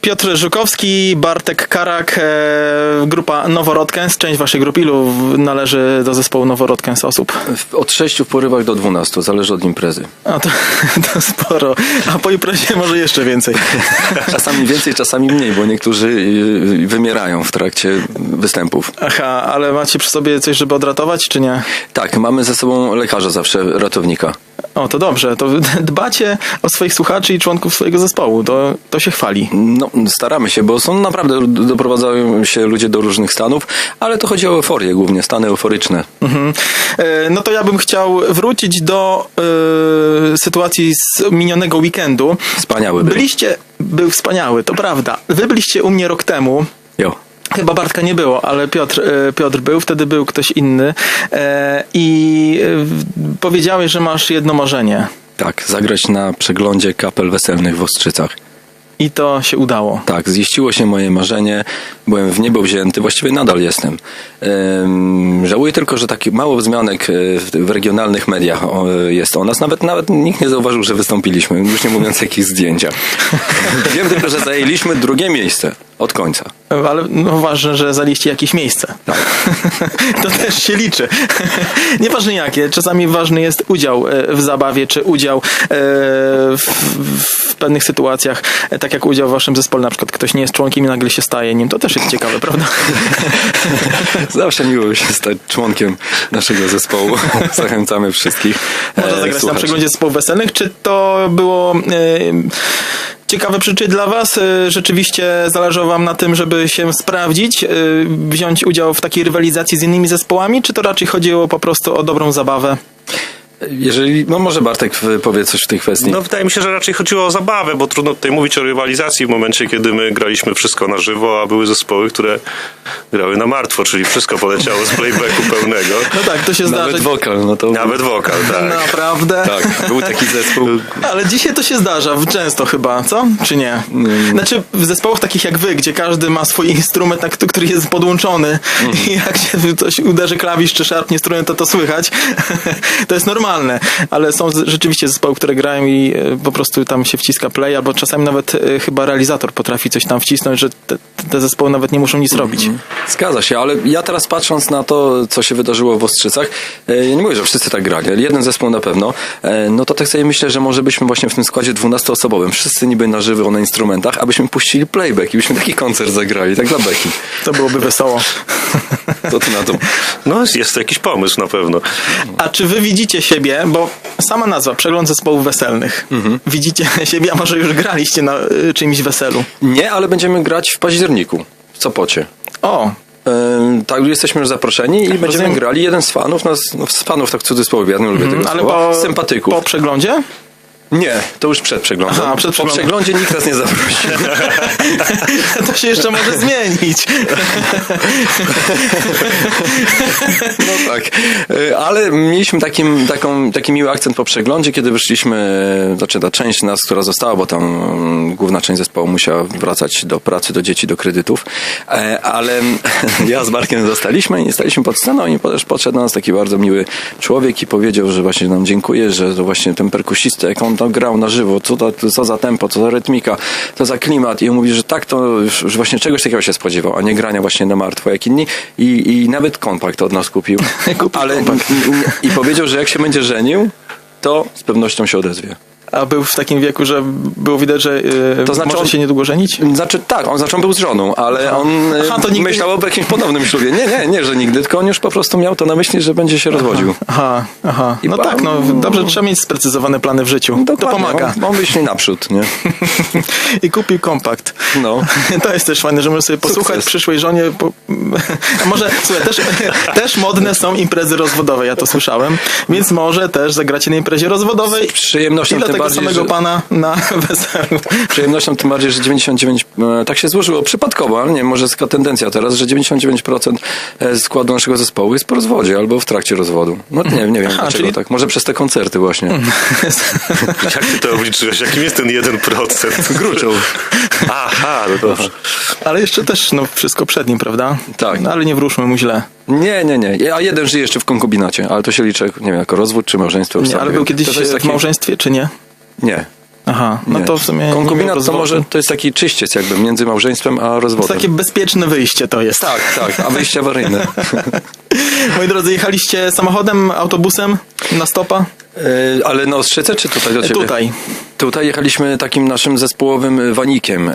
Piotr Żukowski, Bartek Karak, e, grupa Noworodkens. Część waszej grupy ilu należy do zespołu Noworodkens osób? Od 6 w porywach do 12, zależy od imprezy. A to, to sporo. A po imprezie może jeszcze więcej. Czasami więcej, czasami mniej, bo niektórzy y, wymierają w trakcie występów. Aha, ale macie przy sobie coś, żeby odratować, czy nie? Tak, mamy ze sobą lekarza zawsze, ratownika. O, to dobrze. To dbacie o swoich słuchaczy i członków swojego zespołu. To, to się chwali. No, staramy się, bo są naprawdę, doprowadzają się ludzie do różnych stanów, ale to chodzi o euforię głównie, stany euforyczne. Mhm. E, No to ja bym chciał wrócić do e, sytuacji z minionego weekendu. Wspaniały był. Byliście, był wspaniały, to prawda. Wy byliście u mnie rok temu. Jo. Chyba Bartka nie było, ale Piotr, e, Piotr był, wtedy był ktoś inny. I powiedziałeś, że masz jedno marzenie. Tak, zagrać na przeglądzie kapel weselnych w Ostrzycach. I to się udało. Tak, ziściło się moje marzenie, byłem w niebo wzięty, właściwie nadal jestem. Żałuję tylko, że taki mało wzmianek e, w, regionalnych mediach jest o nas. Nawet, nawet nikt nie zauważył, że wystąpiliśmy, już nie mówiąc jakichś zdjęciach. Wiem tylko, że zajęliśmy drugie miejsce od końca. Ale no, ważne, że zaliście jakieś miejsce. to też się liczy. Nieważne jakie. Czasami ważny jest udział e, w zabawie, czy udział e, w, w pewnych sytuacjach, e, tak jak udział w waszym zespole. Na przykład ktoś nie jest członkiem i nagle się staje nim. To też jest ciekawe, prawda? Zawsze miło się stać członkiem naszego zespołu. Zachęcamy wszystkich. Można zagrać na przeglądzie zespołów weselnych. Czy to było e, ciekawe przeczyć dla was? E, rzeczywiście zależało wam na tym, żeby się sprawdzić, e, wziąć udział w takiej rywalizacji z innymi zespołami, czy to raczej chodziło po prostu o dobrą zabawę? Jeżeli, no może Bartek powie coś w tej kwestii. No wydaje mi się, że raczej chodziło o zabawę, bo trudno tutaj mówić o rywalizacji w momencie, kiedy my graliśmy wszystko na żywo, a były zespoły, które grały na martwo, czyli wszystko poleciało z playbacku pełnego. No tak, to się zdarza. Nawet wokal, no to... Nawet wokal, tak. Naprawdę? Tak, był taki zespół. Ale dzisiaj to się zdarza, często chyba, co? Czy nie? Znaczy w zespołach takich jak wy, gdzie każdy ma swój instrument, który jest podłączony i jak się ktoś uderzy klawisz czy szarpnie struny, to to słychać. to jest normalne. Ale są rzeczywiście zespoły, które grają i e, po prostu tam się wciska play, albo czasami nawet e, chyba realizator potrafi coś tam wcisnąć, że te, te zespoły nawet nie muszą nic robić. Zgadza się, ale ja teraz patrząc na to, co się wydarzyło w Ostrzycach, e, ja nie mówię, że wszyscy tak grali, ale jeden zespół na pewno, e, no to tak sobie myślę, że może byśmy właśnie w tym składzie 12-osobowym, wszyscy niby na żywo na instrumentach, abyśmy puścili playback i byśmy taki koncert zagrali, tak dla beki. To byłoby wesoło. To ty na to. No jest to jakiś pomysł na pewno. A czy wy widzicie siebie, bo sama nazwa, przegląd zespołów weselnych. Widzicie siebie, a może już graliście na y, czyimś weselu? Nie, ale będziemy grać w październiku, w Sopocie. O, tak, jesteśmy już zaproszeni i będziemy Rozumiem. grali. Jeden z fanów, nas, no, z fanów tak w cudzysłowie, ja nie lubię tego ale słowa, po, sympatyków. po przeglądzie? Nie, to już przed przeglądem. Aha, przed po przeglądem. przeglądzie nikt nas nie zaprosił. to się jeszcze może zmienić. No tak. E, Ale mieliśmy takim, taką, taki miły akcent po przeglądzie, kiedy wyszliśmy, znaczy ta część nas, która została, bo tam mm, główna część zespołu musiała wracać do pracy, do dzieci, do kredytów, E, ale ja z Barkiem zostaliśmy i nie staliśmy pod sceną i też podszedł do nas taki bardzo miły człowiek i powiedział, że właśnie nam dziękuję, że to właśnie ten perkusista, jak on tam grał na żywo, co, to, co za tempo, co za rytmika, co za klimat i on mówi, że tak to, że właśnie czegoś takiego się spodziewał, a nie grania właśnie na martwo jak inni i, i nawet kompakt od nas kupił. Ale i powiedział, że jak się będzie żenił, to z pewnością się odezwie. A był w takim wieku, że było widać, że y, To znaczy może on- się niedługo żenić? Znaczy tak, on zaczął był z żoną, ale on e, Aha, to nigdy myślał o jakimś ponownym ślubie. Nie, nie, nie, że nigdy, tylko on już po prostu miał to na myśli, że będzie się rozwodził. Aha, aha. I No pa- tak, no dobrze trzeba mieć sprecyzowane plany w życiu. To Dokładnie, pomaga. On, on myśli naprzód, nie? I kupił kompakt. No. To jest też fajne, że możemy sobie posłuchać Sukces. przyszłej żonie. Może, słuchaj, też, też modne są imprezy rozwodowe, ja to słyszałem, więc może też zagracie na imprezie rozwodowej. Z przyjemnością tego bardziej, samego że- pana na weselu. Przyjemnością tym bardziej, że 99, e, tak się złożyło przypadkowo, ale nie, może jest taka tendencja teraz, że 99% e, składu naszego zespołu jest po rozwodzie albo w trakcie rozwodu. No nie, nie wiem Aha, dlaczego czyli- tak. Może przez te koncerty właśnie. Jak ty to obliczyłeś? Jakim jest ten 1%? Gruczą. Aha, no dobrze. Ale jeszcze też no, wszystko przed nim, prawda? Tak. No, ale nie wróżmy mu źle. Nie, nie, nie. A jeden żyje jeszcze w konkubinacie, ale to się liczy, nie wiem, jako rozwód czy małżeństwo. Nie, ale był kiedyś To, to jest w taki- małżeństwie, czy nie? Nie. Aha, no Nie. to w sumie... Konkubinat to może, to jest taki czyściec jakby między małżeństwem a To rozwodem. takie bezpieczne wyjście to jest. Tak, tak, a wyjście awaryjne. Moi drodzy, jechaliście samochodem, autobusem na stopa? E, Ale na Ostrzyce czy tutaj do ciebie? Tutaj. Tutaj jechaliśmy takim naszym zespołowym wanikiem. E,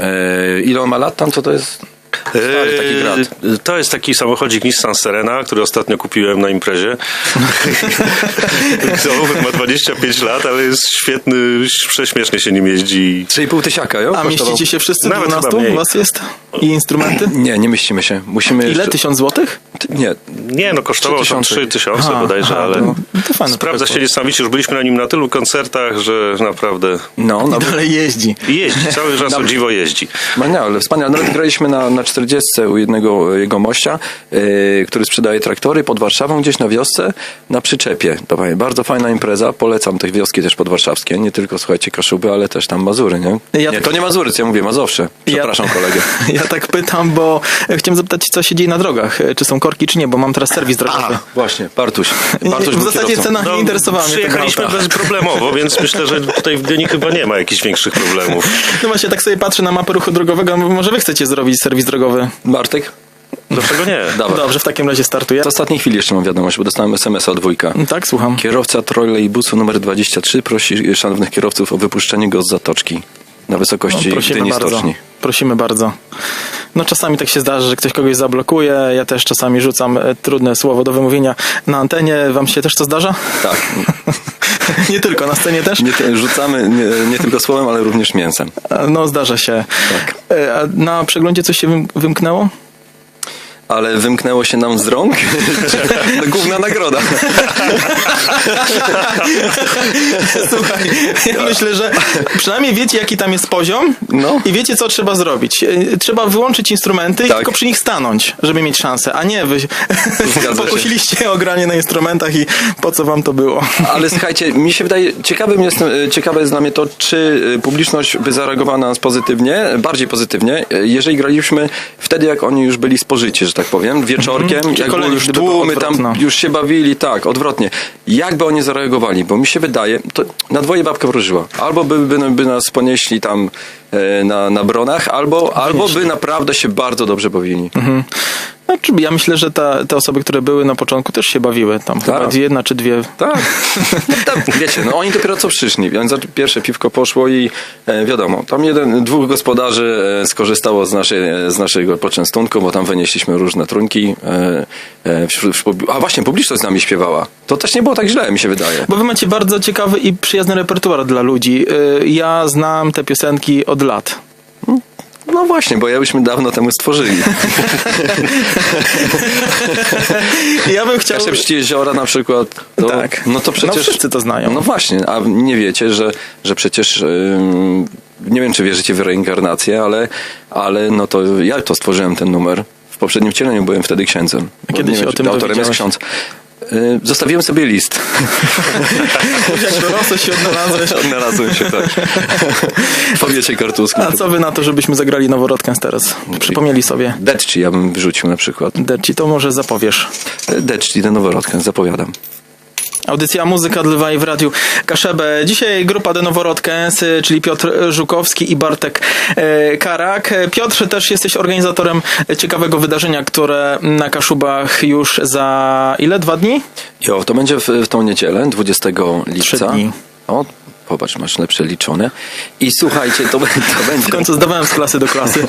Ile on ma lat tam? Co to jest? Stary taki grat. Eee, To jest taki samochodzik Nissan Serena, który ostatnio kupiłem na imprezie. Samochód ma 25 lat, ale jest świetny, prześmiesznie się nim jeździ. 3,5 tysiaka, jo? A Kosztował? mieścicie się wszyscy Nawet 12 chyba mniej. u was jest? I instrumenty? Nie, nie mieścimy się. Musimy Ile? jeszcze... Tysiąc złotych? Nie, Nie, no kosztował tam 3000. 3000 Aha, bodajże, aha, ale to- to fajne sprawdza się niesamowicie. Już byliśmy na nim na tylu koncertach, że naprawdę no, no. Dalej jeździ. jeździ, cały czas o Dobra. dziwo jeździ. Wspaniale, wspaniale. Nawet graliśmy na, na 40 u jednego jego mościa, yy, który sprzedaje traktory pod Warszawą, gdzieś na wiosce, na przyczepie. Bardzo fajna impreza. Polecam te wioski też podwarszawskie. Nie tylko, słuchajcie, Kaszuby, ale też tam Mazury, nie? Ja- Nie, to nie Mazury, co ja mówię, Mazowsze. Przepraszam ja, kolegę. Ja tak pytam, bo chciałem zapytać, co się dzieje na drogach. Czy są korki, czy nie, bo mam teraz serwis drogowy. Właśnie, Bartuś. Nie, Bartuś w zasadzie kierowcą. cena nie interesowała mnie. tak Przyjechaliśmy bezproblemowo, więc myślę, że tutaj w Gdyni chyba nie ma jakichś większych problemów. No właśnie, tak sobie patrzę na mapę ruchu drogowego, może wy chcecie zrobić serwis drogowy? Bartek? Dlaczego nie? Dawaj. Dobrze, w takim razie startuję. W ostatniej chwili jeszcze mam wiadomość, bo dostałem SMS-a od dwójka. Tak, słucham. Kierowca trolejbusu numer 23 prosi szanownych kierowców o wypuszczenie go z zatoczki na wysokości No, Gdyni. Stoczni. Prosimy bardzo. No czasami tak się zdarza, że ktoś kogoś zablokuje. Ja też czasami rzucam e, trudne słowo do wymówienia na antenie. Wam się też to zdarza? Tak. nie tylko, na scenie też? Nie, rzucamy nie, nie tylko słowem, ale również mięsem. E, No zdarza się. Tak. E, A na przeglądzie coś się wym- wymknęło? Ale wymknęło się nam z rąk? no, główna nagroda. Słuchaj, ja myślę, że przynajmniej wiecie, jaki tam jest poziom No. i wiecie, co trzeba zrobić. E, Trzeba wyłączyć instrumenty i Tak. tylko przy nich stanąć, żeby mieć szansę, a nie wy pokusiliście o granie na instrumentach i po co wam to było. Ale słuchajcie, mi się wydaje, ciekawym jest, e, ciekawe jest dla mnie to, czy e, publiczność by zareagowała na nas pozytywnie, bardziej pozytywnie, jeżeli graliśmy wtedy, jak oni już byli spożyci, tak powiem, wieczorkiem, Czyli jak było już tłumy, tam już się bawili, tak, odwrotnie. Jakby oni zareagowali, bo mi się wydaje, to na dwoje babka wróżyła. Albo by, by, by nas ponieśli tam e, na, na bronach, albo, albo by naprawdę się bardzo dobrze bawili. Znaczy, ja myślę, że ta, te osoby, które były na początku też się bawiły. Tam chyba jedna czy dwie. Tak. tam, wiecie, no oni dopiero co przyszli, więc za- pierwsze piwko poszło i e, wiadomo, tam jeden, dwóch gospodarzy e, skorzystało z, naszej, e, z naszego poczęstunku, bo tam wynieśliśmy różne trunki. E, e, wśród, wśród, a właśnie, publiczność z nami śpiewała. To też nie było tak źle, mi się wydaje. Bo wy macie bardzo ciekawy i przyjazny repertuar dla ludzi. Y, Ja znam te piosenki od lat. No właśnie, bo ja byśmy dawno temu stworzyli. Ja bym chciał... Kaszepści jeziora na przykład. To, Tak. No to przecież... No wszyscy to znają. No właśnie, a nie wiecie, że, że przecież... ym, nie wiem, czy wierzycie w reinkarnację, ale, ale no to ja to stworzyłem ten numer. W poprzednim wcieleniu byłem wtedy księdzem. Bo kiedy się wiem, o tym Autorem jest ksiądz. Y, Zostawiłem sobie list. Jak się odnalazłeś. Odnalazłem się, tak. W powiecie kartuskim. A co wy na to, żebyśmy zagrali noworodkę teraz? Przypomnieli sobie. Deczci ja bym wyrzucił na przykład. Deci, to może zapowiesz. Deczci, tę noworodkę, zapowiadam. Audycja Muzyka dla w Radiu Kaszebę. Dzisiaj grupa The Noworodkens, czyli Piotr Żukowski i Bartek e, Karak. Piotr, też jesteś organizatorem ciekawego wydarzenia, które na Kaszubach już za ile? Dwa dni? Jo, to będzie w, w tą niedzielę, 20 lipca. dni. O, popatrz, masz lepsze liczone. I słuchajcie, to, to będzie... W końcu zdawałem z klasy do klasy.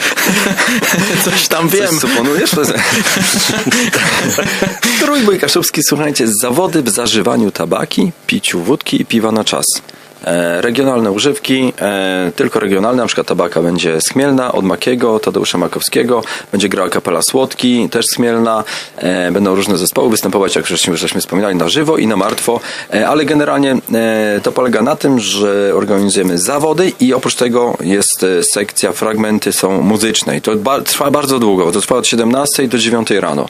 Coś tam wiem. Coś suponujesz? Trójbój kaszubski, słuchajcie, zawody w zażywaniu tabaki, piciu wódki i piwa na czas. E, regionalne używki, e, tylko regionalne, na przykład tabaka będzie z Chmielna, od Makiego, Tadeusza Makowskiego, będzie grała kapela Słodki, też z Chmielna, e, będą różne zespoły występować, jak żeśmy, żeśmy wspominali, na żywo i na martwo, ale generalnie to polega na tym, że organizujemy zawody i oprócz tego jest sekcja, fragmenty są muzyczne i to trwa bardzo długo, to trwa od 17 do 9 rano.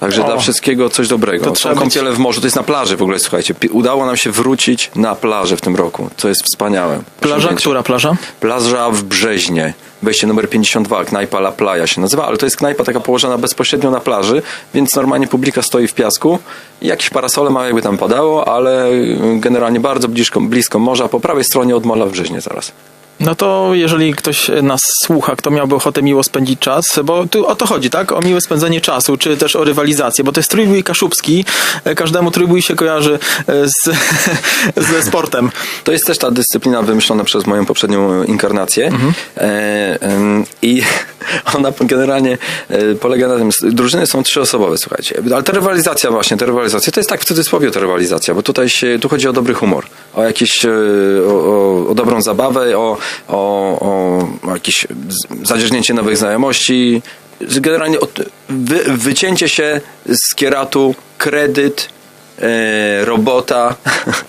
Także dla wszystkiego coś dobrego. To trzeba Są być- kąpiele w morzu, to jest na plaży w ogóle, słuchajcie. Pi- Udało nam się wrócić na plażę w tym roku, co jest wspaniałe. Plaża, Osiągnięcie. która plaża? Plaża w Brzeźnie. Wejście numer 52, knajpa La Playa się nazywa, ale to jest knajpa taka położona bezpośrednio na plaży, więc normalnie publika stoi w piasku i jakieś parasole ma jakby tam padało, ale y, generalnie bardzo blisko, blisko morza, po prawej stronie od Mola w Brzeźnie zaraz. No to jeżeli ktoś nas słucha, kto miałby ochotę miło spędzić czas, bo tu o to chodzi, tak? O miłe spędzenie czasu, czy też o rywalizację, bo to jest trójbój kaszubski. E, Każdemu trójbój się kojarzy e, z, ze sportem. To jest też ta dyscyplina wymyślona przez moją poprzednią inkarnację. E, em, I ona generalnie e, polega na tym, drużyny są trzyosobowe, słuchajcie. Ale ta rywalizacja właśnie, ta rywalizacja, to jest tak w cudzysłowie ta rywalizacja, bo tutaj się, tu chodzi o dobry humor, o jakieś, e, o, o, o dobrą zabawę, o, o, o, jakieś zadzierznięcie nowych znajomości, generalnie wy, wycięcie się z kieratu, kredyt, e, robota,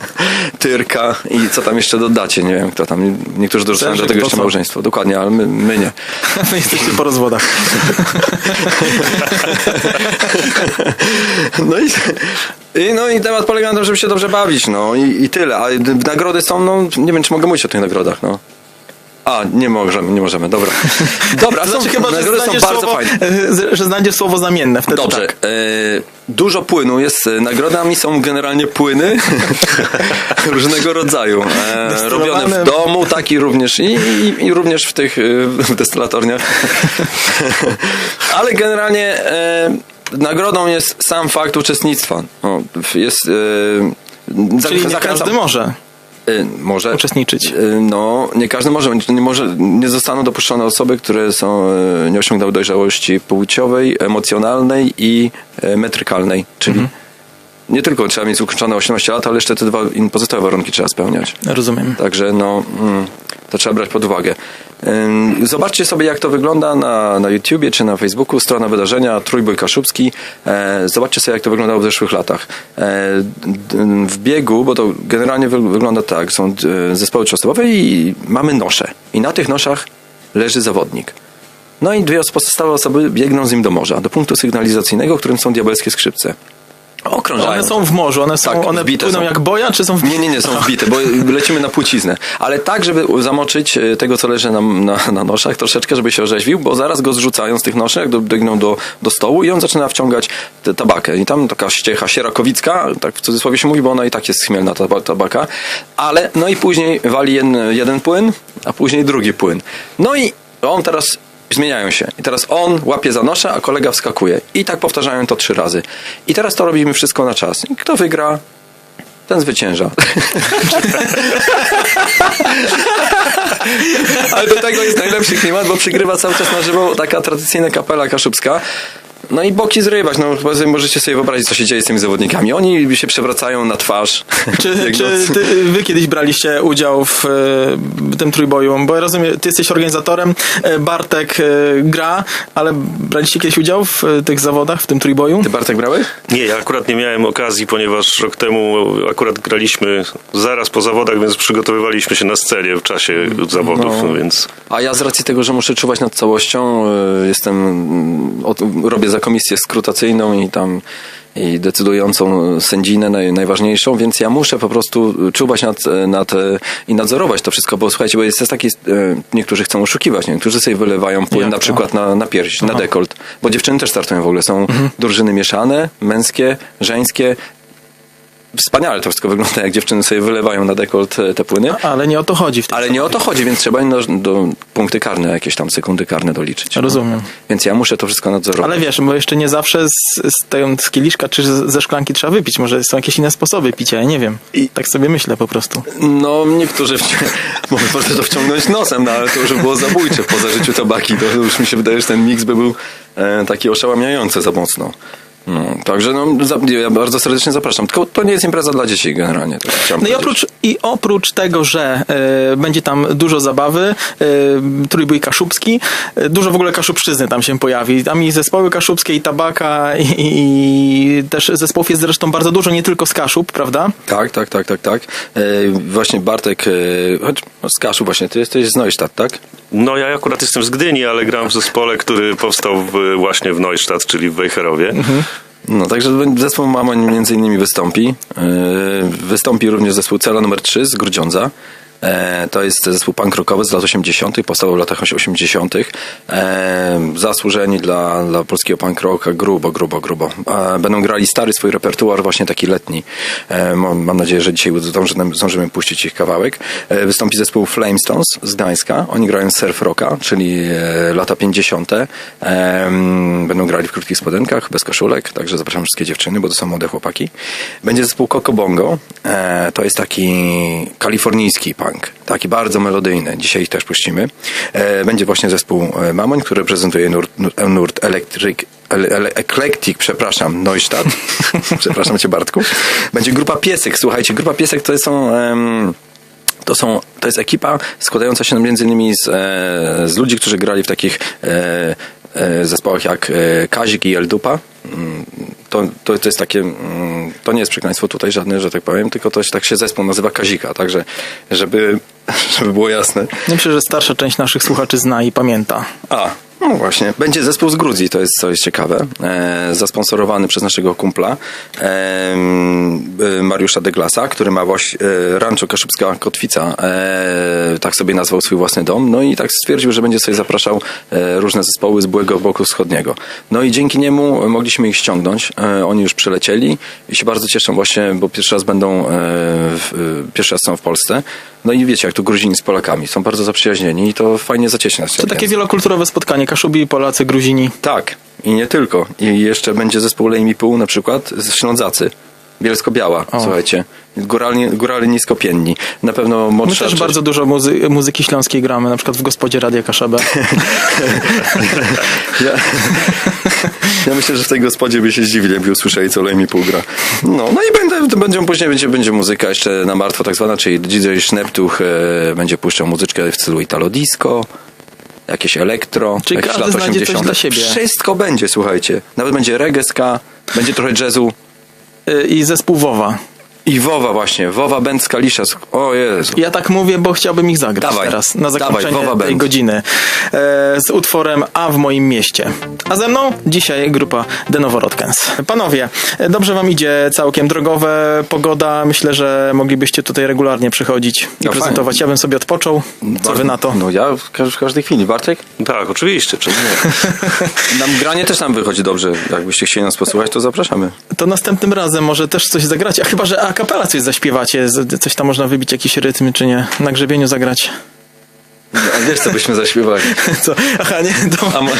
tyrka i co tam jeszcze dodacie, nie wiem kto tam, niektórzy dorzucają do tego jeszcze małżeństwo, dokładnie, ale my, my nie. Wy jesteście po rozwodach. No i, i, no i temat polega na tym, żeby się dobrze bawić, no i, i tyle, a nagrody są, no nie wiem czy mogę mówić o tych nagrodach, no. A, nie możemy, nie możemy, dobra. Dobra, To są, znaczy chyba, nagrody są bardzo słowo, fajne. e, że znajdziesz słowo zamienne wtedy Dobrze. tak. E, dużo płynu jest. e, Nagrodami są generalnie płyny różnego rodzaju. E, robione w domu, tak i również, i, i, i również w tych w destylatorniach. Ale generalnie e, nagrodą jest sam fakt uczestnictwa. O, jest. E, Czyli nie zachęcam- każdy może. E, może uczestniczyć. E, No, nie każdy może, nie, może, nie zostaną dopuszczone osoby, które są, e, nie osiągnęły dojrzałości płciowej, emocjonalnej i metrykalnej, czyli nie tylko trzeba mieć ukończone 18 lat, ale jeszcze te dwa pozostałe warunki trzeba spełniać. Rozumiem. Także no, mm, to trzeba brać pod uwagę. Zobaczcie sobie, jak to wygląda na, na YouTubie czy na Facebooku, strona wydarzenia Trójbój Kaszubski. E, Zobaczcie sobie, jak to wyglądało w zeszłych latach. E, W biegu, bo to generalnie wy- wygląda tak, są e, zespoły trzyosobowe i mamy nosze. I na tych noszach leży zawodnik. No i dwie pozostałe osoby biegną z nim do morza, do punktu sygnalizacyjnego, którym są diabelskie skrzypce. Okrążają. One są w morzu, one są, Tak, one wbite płyną są. jak boja, czy są w... Nie, nie, nie, są wbite, bo lecimy na płciznę. Ale tak, żeby zamoczyć e, tego, co leży na, na, na noszach, troszeczkę, żeby się orzeźwił, bo zaraz go zrzucają z tych noszek, do- biegną do, do stołu i on zaczyna wciągać tę tabakę. I tam taka ściecha sierakowicka, tak w cudzysłowie się mówi, bo ona i tak jest chmielna, ta taba- tabaka. Ale, no i później wali jeden, jeden płyn, a później drugi płyn. No i on teraz zmieniają się. I teraz on łapie za noszę, a kolega wskakuje. I tak powtarzają to trzy razy. I teraz to robimy wszystko na czas. I kto wygra, ten zwycięża. Ale do tego jest najlepszy klimat, bo przygrywa cały czas na żywo taka tradycyjna kapela kaszubska. No i boki zrywać, no możecie sobie wyobrazić, co się dzieje z tymi zawodnikami. Oni się przewracają na twarz. Czy, czy ty, wy kiedyś braliście udział w e, tym trójboju? Bo ja rozumiem, ty jesteś organizatorem, e, Bartek e, gra, ale braliście kiedyś udział w tych zawodach, w tym trójboju? Ty Bartek brałeś? Nie, ja akurat nie miałem okazji, ponieważ rok temu akurat graliśmy zaraz po zawodach, więc przygotowywaliśmy się na scenie w czasie zawodów, No. no. więc A ja z racji tego, że muszę czuwać nad całością, jestem, mm, od, robię za komisję skrutacyjną i tam i decydującą sędzinę naj, najważniejszą, więc ja muszę po prostu czuwać nad, nad i nadzorować to wszystko, bo słuchajcie, bo jest taki, e, niektórzy chcą oszukiwać, nie? niektórzy sobie wylewają płyn Jak na to? przykład na, na pierś, na dekolt, bo dziewczyny też startują w ogóle, są Mhm. drużyny mieszane, męskie, żeńskie, Wspaniale to wszystko wygląda, jak dziewczyny sobie wylewają na dekolt e, te płyny. Ale nie o to chodzi w tym. Ale nie o to chodzi, więc trzeba do, do punkty karne, jakieś tam sekundy karne doliczyć. Rozumiem. Więc ja muszę to wszystko nadzorować. Ale wiesz, bo jeszcze nie zawsze z, z, tej, z kieliszka czy z, ze szklanki trzeba wypić. Może są jakieś inne sposoby picia, ja nie wiem. I tak sobie myślę po prostu. No, niektórzy prostu to wciągnąć nosem, no ale to już by było zabójcze po zażyciu tabaki. To już mi się wydaje, że ten miks by był e, taki oszałamiający za mocno. No, także no, za, ja bardzo serdecznie zapraszam. Tylko to nie jest impreza dla dzieci generalnie. Chciałem No i oprócz, i oprócz tego, że e, będzie tam dużo zabawy, e, trójbój kaszubski, e, dużo w ogóle kaszubszczyzny tam się pojawi. Tam i zespoły kaszubskie, i tabaka, i, i też zespołów jest zresztą bardzo dużo, nie tylko z Kaszub, prawda? Tak, tak, tak, tak, tak. E, właśnie Bartek, e, choć no, z Kaszu właśnie, ty jesteś z Neustadt, tak? No ja akurat jestem z Gdyni, ale gram w zespole, który powstał w, właśnie w Neustadt, czyli w Wejherowie. No, także zespół Mamo między innymi wystąpi. Yy, Wystąpi również zespół Cela numer 3 z Grudziądza. E, to jest zespół punk rockowy z lat 80., powstał w latach 80. E, zasłużeni dla, dla polskiego punk rocka grubo, grubo, grubo. E, będą grali stary swój repertuar, właśnie taki letni. Mam, nadzieję, że dzisiaj zdążymy, puścić ich kawałek. Wystąpi zespół Flamestones z Gdańska. Oni grają surf rocka, czyli lata 50. E, mm, będą grali w krótkich spodenkach, bez koszulek, także zapraszam wszystkie dziewczyny, bo to są młode chłopaki. Będzie zespół Coco Bongo. To jest taki kalifornijski punk, taki bardzo melodyjny. Dzisiaj ich też puścimy. E, będzie właśnie zespół e, Mamoń, który prezentuje nurt, nurt, nurt Electric ele, ele, Eclectic, przepraszam, Neustadt. przepraszam cię Bartku. Będzie grupa Piesek. Słuchajcie, grupa Piesek to są... em, to, są, to jest ekipa składająca się między innymi z, e, z ludzi, którzy grali w takich e, e, zespołach jak e, Kazik i Eldupa. Mm, To, to, to jest takie, mm, to nie jest przekleństwo tutaj żadne, że tak powiem, tylko to się, tak się zespół nazywa Kazika, także żeby, żeby było jasne. Myślę, że starsza część naszych słuchaczy zna i pamięta. A, no właśnie. Będzie zespół z Gruzji, to jest, co jest ciekawe. E, zasponsorowany przez naszego kumpla e, m, Mariusza Deglasa, który ma właśnie e, Rancho Kaszubska Kotwica. E, tak sobie nazwał swój własny dom. No i tak stwierdził, że będzie sobie zapraszał e, różne zespoły z byłego boku wschodniego. No i dzięki niemu mogliśmy ich ściągnąć. E, oni już przylecieli i się bardzo cieszą właśnie, bo pierwszy raz będą, e, w, e, pierwszy raz są w Polsce. No i wiecie, jak tu Gruzini z Polakami. Są bardzo zaprzyjaźnieni i to fajnie zacieśnia nas. To takie wielokulturowe spotkanie. Kaszubi, Polacy, Gruzini. Tak, i nie tylko. I jeszcze będzie zespół Lej mi pół na przykład z Ślądzacy. Bielsko-Biała, słuchajcie. Góralnie, górale niskopienni. Na pewno My też część- bardzo dużo muzy- muzyki śląskiej gramy, na przykład w Gospodzie Radia Kaszebę. Ja, ja myślę, że w tej gospodzie by się zdziwili, jakby usłyszeli, co Lej mi pół gra. No, no i będę, będzie, później będzie, będzie muzyka jeszcze na martwo tak zwana, czyli DJ Szneptuch e, będzie puszczał muzyczkę w stylu Italo Disco, jakieś elektro, Czyli jakieś coś 80. dla siebie. Wszystko będzie, słuchajcie. Nawet będzie reggae, ska, będzie trochę jazzu. Y, I zespół Wowa. I Wowa właśnie, Wowa Band z Kalisza. O Jezu. Ja tak mówię, bo chciałbym ich zagrać Dawaj, teraz, na dawaj, zakończenie Wowa tej godziny. E, z utworem A w moim mieście. A ze mną dzisiaj grupa The Noworodkens. Panowie, dobrze wam idzie całkiem drogowe, pogoda. Myślę, że moglibyście tutaj regularnie przychodzić i No prezentować. fajnie. Ja bym sobie odpoczął. Co wy na to? No ja w, każ- w każdej chwili. Bartek? Tak, oczywiście, czemu nie? Nam granie też nam wychodzi dobrze. Jakbyście chcieli nas posłuchać, to zapraszamy. To następnym razem może też coś zagracie. A chyba, że a kapela coś zaśpiewacie. Coś tam można wybić, jakiś rytm, czy nie? Na grzebieniu zagrać. A wiesz, co byśmy zaśpiewali? Co? Aha, nie, to... A, mo-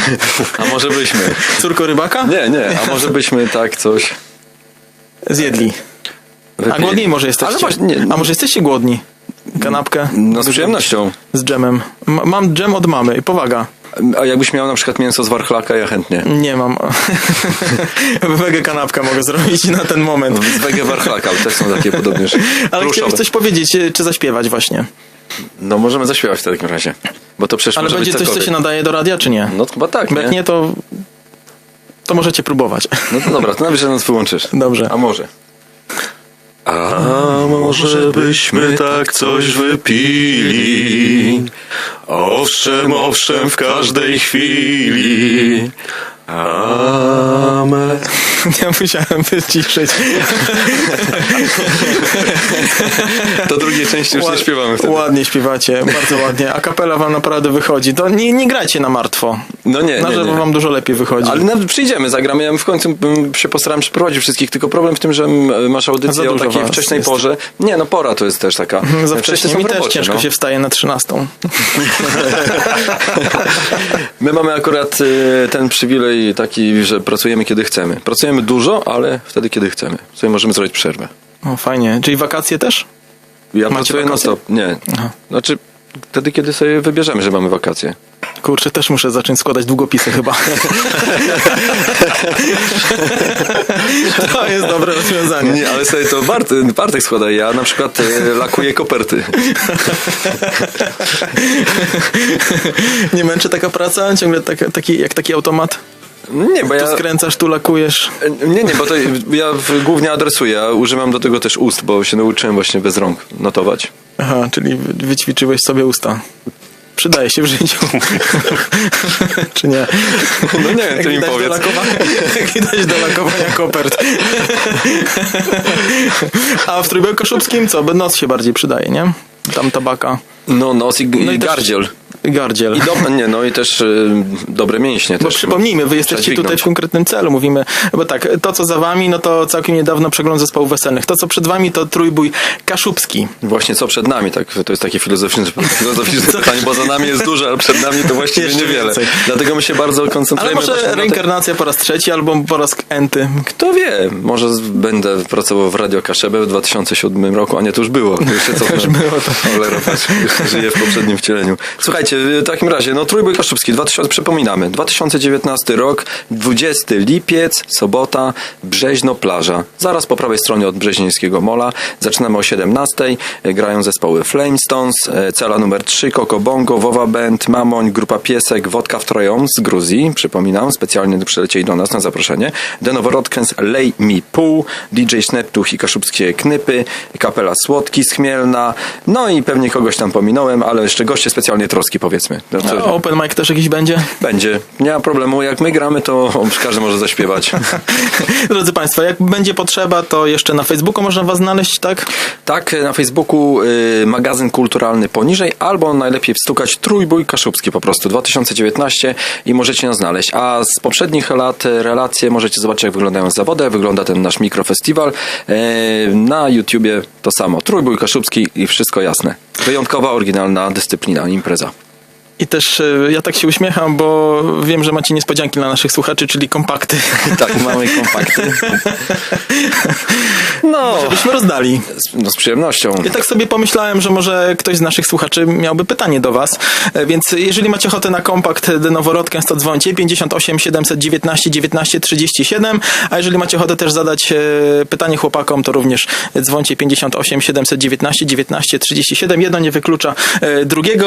a może byśmy? Córko rybaka? Nie, nie. A może byśmy tak coś... Zjedli. A wypili? głodni może jesteście? Ale właśnie, nie, A może jesteście głodni? Kanapkę? No z przyjemnością. Z dżemem. M- mam dżem od mamy i powaga. A jakbyś miał na przykład mięso z warchlaka, ja chętnie. Nie mam. Wege kanapkę mogę zrobić na ten moment. Z wege warchlaka, ale też są takie podobnież Ale chciałeś coś powiedzieć, e, czy zaśpiewać właśnie. No możemy zaśpiewać w takim razie. Bo to przecież Ale będzie coś, co się nadaje do radia, czy nie? No chyba tak, Bo jak nie? nie, to... To możecie próbować. No to dobra, to nawet, że nas wyłączysz. Dobrze. A może. A może byśmy tak coś wypili? Owszem, owszem, w każdej chwili. Amen. Ja musiałem wyciszyć. Do drugiej części już nie Ład- śpiewamy wtedy. Ładnie śpiewacie, bardzo ładnie. A kapela wam naprawdę wychodzi. To nie, nie grajcie na martwo. No nie, Na nie, nie. wam dużo lepiej wychodzi. Ale nawet przyjdziemy, zagramy. Ja w końcu się postaram przeprowadzić wszystkich, tylko problem w tym, że masz audycję o takiej was wcześniej jest. porze. Nie, no pora to jest też taka. Za wcześnie mi też ciężko no. się wstaje na 13. My mamy akurat y, ten przywilej taki, że pracujemy kiedy chcemy. Pracujemy dużo, ale wtedy kiedy chcemy. Sobie możemy zrobić przerwę. O, fajnie. Czyli wakacje też? Ja Macie pracuję wakacje? stop. Nie. Aha. Znaczy, wtedy kiedy sobie wybierzemy, że mamy wakacje. Kurczę, też muszę zacząć składać długopisy chyba. to jest dobre rozwiązanie. Nie, ale sobie to Bart, Bartek składa. Ja na przykład y, lakuję koperty. Nie męczy taka praca? Ciągle taka, taki, jak taki automat? Nie, bo Tu ja... skręcasz, tu lakujesz. Nie, nie, bo to ja głównie adresuję. Ja używam do tego też ust, bo się nauczyłem właśnie bez rąk notować. Aha, czyli wy- wyćwiczyłeś sobie usta. Przydaje się w życiu. Czy nie? No nie wiem, Jak ty mi powiedz. jak widać do lakowania kopert. A w trójbeł koszubskim co? By nos się bardziej przydaje, nie? tam tabaka. No, nos i, No i, i też- gardziel. I do, nie, no i też y, dobre mięśnie. Bo też przypomnijmy, wy jesteście tutaj w konkretnym celu. Mówimy, bo tak, to co za wami, no to całkiem niedawno przegląd zespołów weselnych. To co przed wami to trójbój kaszubski. Właśnie co przed nami, tak, to jest takie filozoficzne, filozoficzne pytanie, bo za nami jest dużo, ale przed nami to właściwie Jeszcze niewiele. więcej. Dlatego my się bardzo Ale koncentrujemy może na tym. reinkarnacja po raz trzeci albo po raz enty. Kto wie, może będę pracował w Radio Kaszebę w 2007 roku, a nie, to już było. Jeszcze co już było to. Cholera, żyję w poprzednim wcieleniu. Słuchajcie, w takim razie, no Trójbój Kaszubski, 2000, przypominamy, 2019 rok, 20 lipiec, sobota, Brzeźno Plaża. Zaraz po prawej stronie od Brzeźnieńskiego Mola. Zaczynamy o 17, e, grają zespoły Flamestones, e, cela numer 3, Coco Bongo, Wowa Band, Mamoń, Grupa Piesek, Wodka w Trojom z Gruzji, przypominam, specjalnie przylecieli do nas na zaproszenie, The Noworodkens, Lej Mi Pół, DJ Sneptuch i Kaszubskie Knypy, Kapela Słodki z Chmielna, no i pewnie kogoś tam pominąłem, ale jeszcze goście specjalnie troski powiedzmy. No, A to open mic też jakiś będzie? będzie, nie ma problemu, jak my gramy, to każdy może zaśpiewać. Drodzy Państwo, jak będzie potrzeba, to jeszcze na Facebooku można Was znaleźć, tak? Tak, na Facebooku y, magazyn kulturalny poniżej, albo najlepiej wstukać Trójbój Kaszubski po prostu 2019 i możecie nas znaleźć. A z poprzednich lat y, relacje możecie zobaczyć, jak wyglądają zawody, jak wygląda ten nasz mikrofestiwal. Y, na YouTubie to samo. Trójbój Kaszubski i wszystko jasne. Wyjątkowa, oryginalna dyscyplina, impreza. I też y, ja tak się uśmiecham, bo wiem, że macie niespodzianki dla naszych słuchaczy, czyli kompakty. Tak, mamy kompakty. No, Byśmy rozdali. z, no z przyjemnością. Ja tak sobie pomyślałem, że może ktoś z naszych słuchaczy miałby pytanie do Was, E, więc jeżeli macie ochotę na kompakt The Noworodkę, to dzwońcie 58 719 19 37, a jeżeli macie ochotę też zadać e, pytanie chłopakom, to również dzwońcie 58 719 19 37. Jedno nie wyklucza e, drugiego.